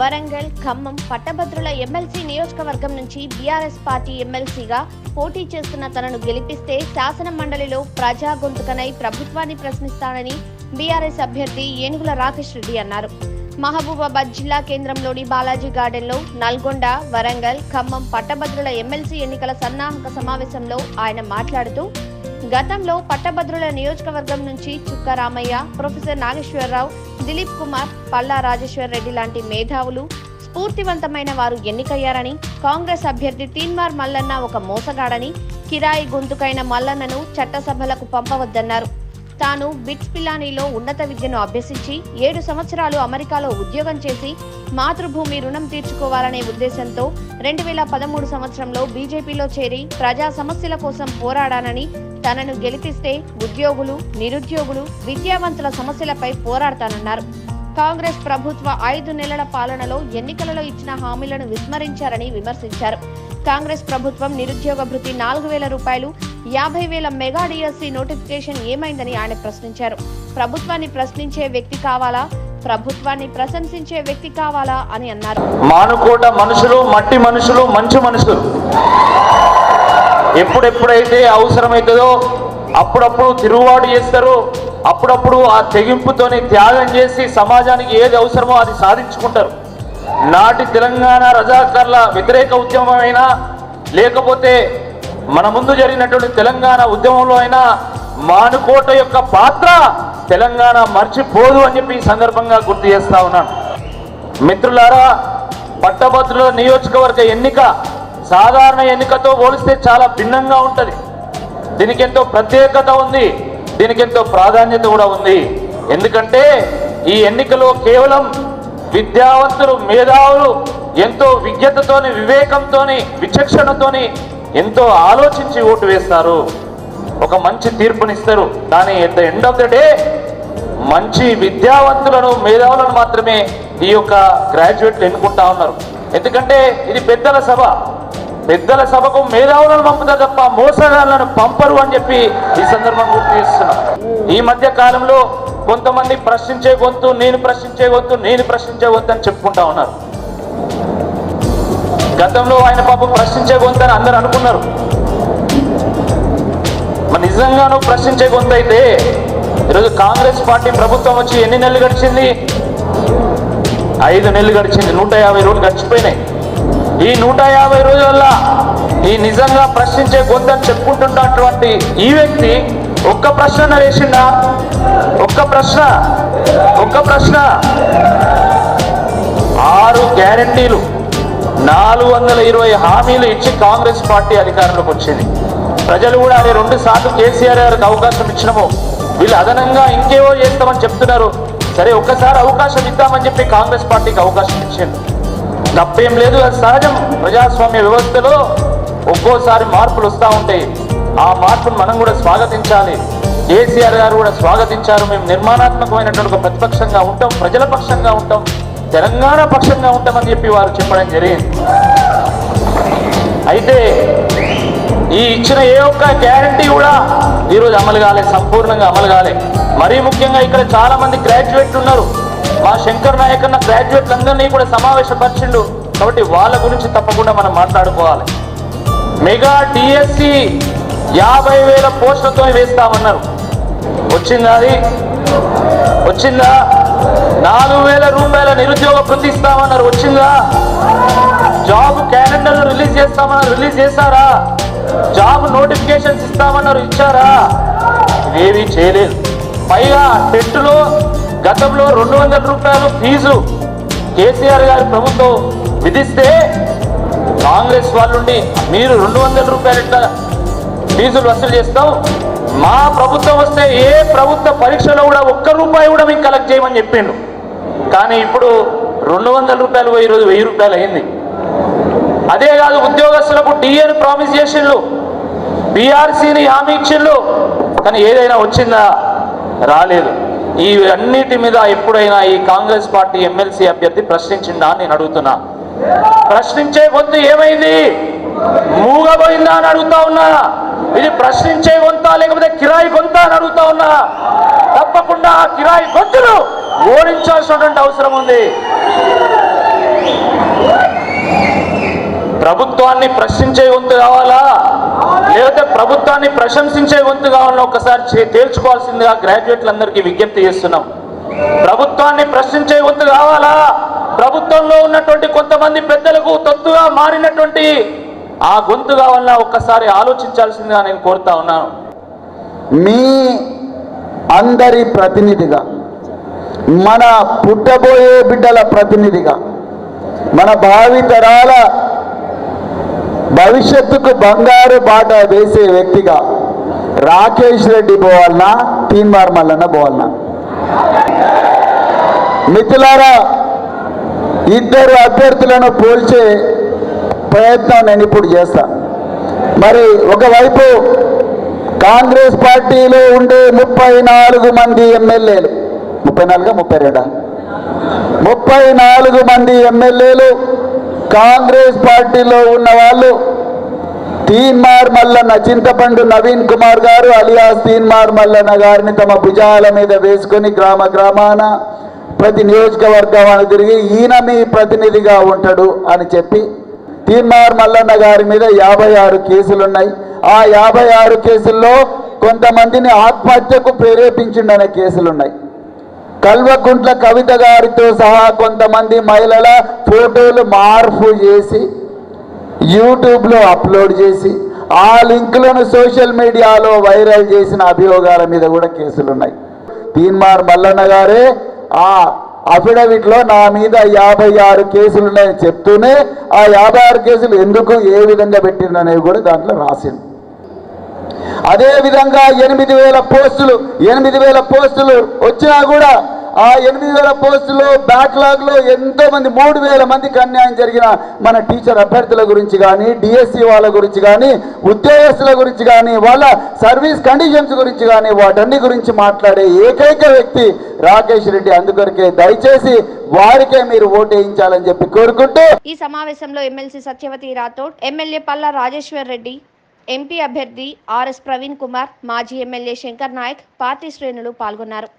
వరంగల్ ఖమ్మం పట్టభద్రుల ఎమ్మెల్సీ నియోజకవర్గం నుంచి బీఆర్ఎస్ పార్టీ ఎమ్మెల్సీగా పోటీ చేస్తున్న తనను గెలిపిస్తే శాసన మండలిలో ప్రజా గొంతుకనై ప్రభుత్వాన్ని ప్రశ్నిస్తానని బీఆర్ఎస్ అభ్యర్థి ఏనుగుల రాకేష్ రెడ్డి అన్నారు. మహబూబాబాద్ జిల్లా కేంద్రంలోని బాలాజీ గార్డెన్లో నల్గొండ వరంగల్ ఖమ్మం పట్టభద్రుల ఎమ్మెల్సీ ఎన్నికల సన్నాహక సమావేశంలో ఆయన మాట్లాడుతూ గతంలో పట్టభద్రుల నియోజకవర్గం నుంచి చుక్క రామయ్య ప్రొఫెసర్ నాగేశ్వరరావు దిలీప్ కుమార్ పల్లా రాజేశ్వర్ రెడ్డి లాంటి మేధావులు స్ఫూర్తివంతమైన వారు ఎన్నికయ్యారని కాంగ్రెస్ అభ్యర్థి తీన్మార్ మల్లన్న ఒక మోసగాడని కిరాయి గొంతుకైన మల్లన్నను చట్టసభలకు పంపవద్దన్నారు. తాను బిట్స్ పిలానీలో ఉన్నత విద్యను అభ్యసించి ఏడు సంవత్సరాలు అమెరికాలో ఉద్యోగం చేసి మాతృభూమి రుణం తీర్చుకోవాలనే ఉద్దేశంతో రెండు వేల పదమూడు సంవత్సరంలో బీజేపీలో చేరి ప్రజా సమస్యల కోసం పోరాడానని తనను గెలిపిస్తే ఉద్యోగులు నిరుద్యోగులు విద్యావంతుల సమస్యలపై పోరాడతానన్నారు. కాంగ్రెస్ ప్రభుత్వ ఐదు నెలల పాలనలో ఎన్నికలలో ఇచ్చిన హామీలను విస్మరించారని విమర్శించారు. కాంగ్రెస్ ప్రభుత్వం నిరుద్యోగ భృతి నాలుగు వేల రూపాయలు యాభై వేల మెగా డిఎస్సీ నోటిఫికేషన్ ఏమైందని ఆయన ప్రశ్నించారు. ప్రభుత్వాన్ని ప్రశ్నించే వ్యక్తి కావాలా? ప్రభుత్వాన్ని ప్రశంసించే వ్యక్తి కావాలా అని అన్నారు. మానుకోట మనుషులు మట్టి మనుషులు మంచు మనుషులు. ఎప్పుడెప్పుడైతే అవసరమవుతుందో అప్పుడప్పుడు తిరుగుబాటు చేస్తారు. అప్పుడప్పుడు ఆ తెగింపుతోని త్యాగం చేసి సమాజానికి ఏది అవసరమో అది సాధించుకుంటారు. నాటి తెలంగాణ రజాకర్ల వ్యతిరేక ఉద్యమం అయినా లేకపోతే మన ముందు జరిగినటువంటి తెలంగాణ ఉద్యమంలో అయినా మానుకోట యొక్క పాత్ర తెలంగాణ మర్చిపోదు అని చెప్పి సందర్భంగా గుర్తు చేస్తా ఉన్నాను. మిత్రులారా పట్టభద్రుల నియోజకవర్గ ఎన్నిక సాధారణ ఎన్నికతో పోలిస్తే చాలా భిన్నంగా ఉంటుంది. దీనికి ఎంతో ప్రత్యేకత ఉంది దీనికి ఎంతో ప్రాధాన్యత కూడా ఉంది. ఎందుకంటే ఈ ఎన్నికలో కేవలం విద్యావంతులు మేధావులు ఎంతో విజ్ఞతతోని వివేకంతోని విచక్షణతోని ఎంతో ఆలోచించి ఓటు వేస్తారు. ఒక మంచి తీర్పునిస్తారు. కానీ at the end of the day మంచి విద్యావంతులను మేధావులను మాత్రమే ఈ యొక్క గ్రాడ్యుయేట్లు ఎన్నుకుంటా ఉన్నారు. ఎందుకంటే ఇది పెద్దల సభ. పెద్దల సభకు మేధావులను పంపుతారు తప్ప మోసగాళ్ళను పంపరు అని చెప్పి ఈ సందర్భం గుర్తు చేస్తున్నాం. ఈ మధ్య కాలంలో కొంతమంది ప్రశ్నించే గొంతు నేను ప్రశ్నించే గొంతు నేను ప్రశ్నించే గొంతు అని చెప్పుకుంటా ఉన్నారు. గతంలో ఆయన పాపం ప్రశ్నించే గొంతని అని అనుకున్నారు. మరి నిజంగానూ ప్రశ్నించే గొంత అయితే ఈరోజు కాంగ్రెస్ పార్టీ ప్రభుత్వం వచ్చి ఎన్ని నెలలు గడిచింది? ఐదు నెలలు గడిచింది. నూట యాభై రోజులు గడిచిపోయినాయి. ఈ నూట యాభై రోజుల ఈ నిజంగా ప్రశ్నించే గొంతని అని చెప్పుకుంటున్నటువంటి ఈ వ్యక్తి ఒక్క ప్రశ్న వేసిండా ఒక్క ప్రశ్న? ఒక్క ప్రశ్న? ఆరు గ్యారంటీలు. నాలుగు వందల ఇరవై హామీలు ఇచ్చి కాంగ్రెస్ పార్టీ అధికారంలోకి వచ్చింది. ప్రజలు కూడా అరే రెండు సార్లు కేసీఆర్ గారికి అవకాశం ఇచ్చినాము. వీళ్ళు అదనంగా ఇంకేవో చేస్తామని చెప్తున్నారు. సరే ఒక్కసారి అవకాశం ఇద్దామని చెప్పి కాంగ్రెస్ పార్టీకి అవకాశం ఇచ్చింది తప్పేం లేదు అది సహజం. ప్రజాస్వామ్య వ్యవస్థలో ఒక్కోసారి మార్పులు వస్తూ ఉంటాయి. ఆ మార్పును మనం కూడా స్వాగతించాలి. కేసీఆర్ గారు కూడా స్వాగతించారు. మేము నిర్మాణాత్మకమైనటువంటి ఒక ప్రతిపక్షంగా ఉంటాం ప్రజల పక్షంగా ఉంటాం. తెలంగాణ పక్షంగా ఉంటామని చెప్పి వారు చెప్పడం జరిగింది. అయితే ఈ ఇచ్చిన ఏ ఒక్క గ్యారంటీ కూడా ఈరోజు అమలు కాలే సంపూర్ణంగా అమలు కాలే. మరీ ముఖ్యంగా ఇక్కడ చాలా మంది గ్రాడ్యుయేట్లు ఉన్నారు. మా శంకర్ నాయక్ అన్న గ్రాడ్యుయేట్లందరినీ కూడా సమావేశపరిచిండు. కాబట్టి వాళ్ళ గురించి తప్పకుండా మనం మాట్లాడుకోవాలి. మెగా డిఎస్సి యాభై వేల పోస్టులతో వేస్తామన్నారు. వచ్చిందా అది? వచ్చిందా? నాలుగు వేల రూపాయల నిరుద్యోగ వృత్తి ఇస్తామన్నారు. వచ్చిందా? జాబ్ క్యాలెండర్ రిలీజ్ చేస్తామన్నారు. రిలీజ్ చేస్తారా జాబ్ నోటిఫికేషన్స్ ఇస్తామన్నారు. ఇచ్చారా? ఇవేవి చేయలేదు. పైగా టెట్లో గతంలో రెండు వందల రూపాయలు ఫీజు కేసీఆర్ గారి ప్రభుత్వం విధిస్తే కాంగ్రెస్ వాళ్ళుండి మీరు రెండు వందల రూపాయలు ఇట్లా ఫీజులు వసూలు చేస్తాం. మా ప్రభుత్వం వస్తే ఏ ప్రభుత్వ పరీక్షలో కూడా ఒక్క రూపాయి కూడా మీకు కలెక్ట్ చేయమని చెప్పిండు. కానీ ఇప్పుడు రెండు వందల రూపాయలు పోయి ఈరోజు వెయ్యి రూపాయలు అయింది. అదే కాదు ఉద్యోగస్తులకు డిఏని ప్రామిస్ చేసిండ్రు బీఆర్సీని హామీ ఇచ్చిండ్రు కానీ ఏదైనా వచ్చిందా? రాలేదు. ఈ అన్నిటి మీద ఎప్పుడైనా ఈ కాంగ్రెస్ పార్టీ ఎమ్మెల్సీ అభ్యర్థి ప్రశ్నించిందా అని నేను అడుగుతున్నా. ప్రశ్నించే పొద్దు ఏమైంది? మూగబోయిందా అని అడుగుతా ఉన్నా. ఇది ప్రశ్నించే కొంత లేకపోతే కిరాయి కొంత అని అడుగుతా ఉన్నా. తప్పకుండా ఆ కిరాయి గొంతులు ఓడించాల్సినటువంటి అవసరం ఉంది. ప్రభుత్వాన్ని ప్రశ్నించే గొంతు కావాలా? లేకపోతే ప్రభుత్వాన్ని ప్రశంసించే గొంతు కావాలని ఒకసారి తేల్చుకోవాల్సిందిగా గ్రాడ్యుయేట్లందరికీ విజ్ఞప్తి చేస్తున్నాం. ప్రభుత్వాన్ని ప్రశ్నించే గొంతు కావాలా? ప్రభుత్వంలో ఉన్నటువంటి కొంతమంది పెద్దలకు తొత్తుగా మారినటువంటి ఆ గొంతు వల్ల ఒక్కసారి ఆలోచించాల్సిందిగా నేను కోరుతా ఉన్నాను. మీ అందరి ప్రతినిధిగా మన పుట్టబోయే బిడ్డల ప్రతినిధిగా మన భావి తరాల భవిష్యత్తుకు బంగారు బాట వేసే వ్యక్తిగా రాకేష్ రెడ్డి పోవాలన్నా తీన్మార్ మల్లన్న పోవాలన్నా. మిత్రులారా ఇద్దరు అభ్యర్థులను పోల్చే ప్రయత్నం నేను ఇప్పుడు చేస్తా. మరి ఒకవైపు కాంగ్రెస్ పార్టీలో ఉండే ముప్పై నాలుగు మంది ఎమ్మెల్యేలు. ముప్పై నాలుగా ముప్పై రెండా? ముప్పై నాలుగు మంది ఎమ్మెల్యేలు కాంగ్రెస్ పార్టీలో ఉన్న వాళ్ళు తీన్మార్ మల్లన్న చింతపండు నవీన్ కుమార్ గారు అలియాస్ తీన్మార్ మల్లన్న గారిని తమ భుజాల మీద వేసుకొని గ్రామ గ్రామాన ప్రతి నియోజకవర్గాన్ని తిరిగి ఈయన మీ ప్రతినిధిగా ఉంటాడు అని చెప్పి తీన్మార్ మల్లన్న గారి మీద యాభై ఆరు కేసులున్నాయి. ఆ యాభై ఆరు కేసుల్లో కొంతమందిని ఆత్మహత్యకు ప్రేరేపించిండనే కేసులున్నాయి. కల్వకుంట్ల కవిత గారితో సహా కొంతమంది మహిళల ఫోటోలు మార్పు చేసి యూట్యూబ్లో అప్లోడ్ చేసి ఆ లింకులను సోషల్ మీడియాలో వైరల్ చేసిన అభియోగాల మీద కూడా కేసులు ఉన్నాయి తీన్మార్ మల్లన్న గారే ఆ అఫిడవిట్లో నా మీద యాభై ఆరు కేసులు ఉన్నాయని చెప్తూనే ఆ యాభై ఆరు కేసులు ఎందుకు ఏ విధంగా పెట్టిందనేవి కూడా దాంట్లో రాసింది అదేవిధంగా ఎనిమిది వేల పోస్టులు ఎనిమిది వేల పోస్టులు వచ్చినా కూడా ఆ ఎనిమిది వేల పోస్టులు బ్యాక్లాగ్లో ఎంతో మంది మూడు వేల మందికి అన్యాయం జరిగిన మన టీచర్ అభ్యర్థుల గురించి కానీ డిఎస్సి వాళ్ళ గురించి కానీ ఉద్యోగస్తుల గురించి కానీ వాళ్ళ సర్వీస్ కండిషన్స్ గురించి కానీ వాటన్ని గురించి మాట్లాడే ఏకైక వ్యక్తి రాకేష్ రెడ్డి. అందుకొరకే దయచేసి వారికే మీరు ఓటేయించాలని చెప్పి కోరుకుంటూ ఈ సమావేశంలో MLC Satyavathi Rathod MLA Palla Rajeshwar Reddy MP అభ్యర్థి ఆర్ఎస్ ప్రవీణ్ కుమార్ మాజీ ఎమ్మెల్యే శంకర్ నాయక్ పార్టీ శ్రేణులు పాల్గొన్నారు.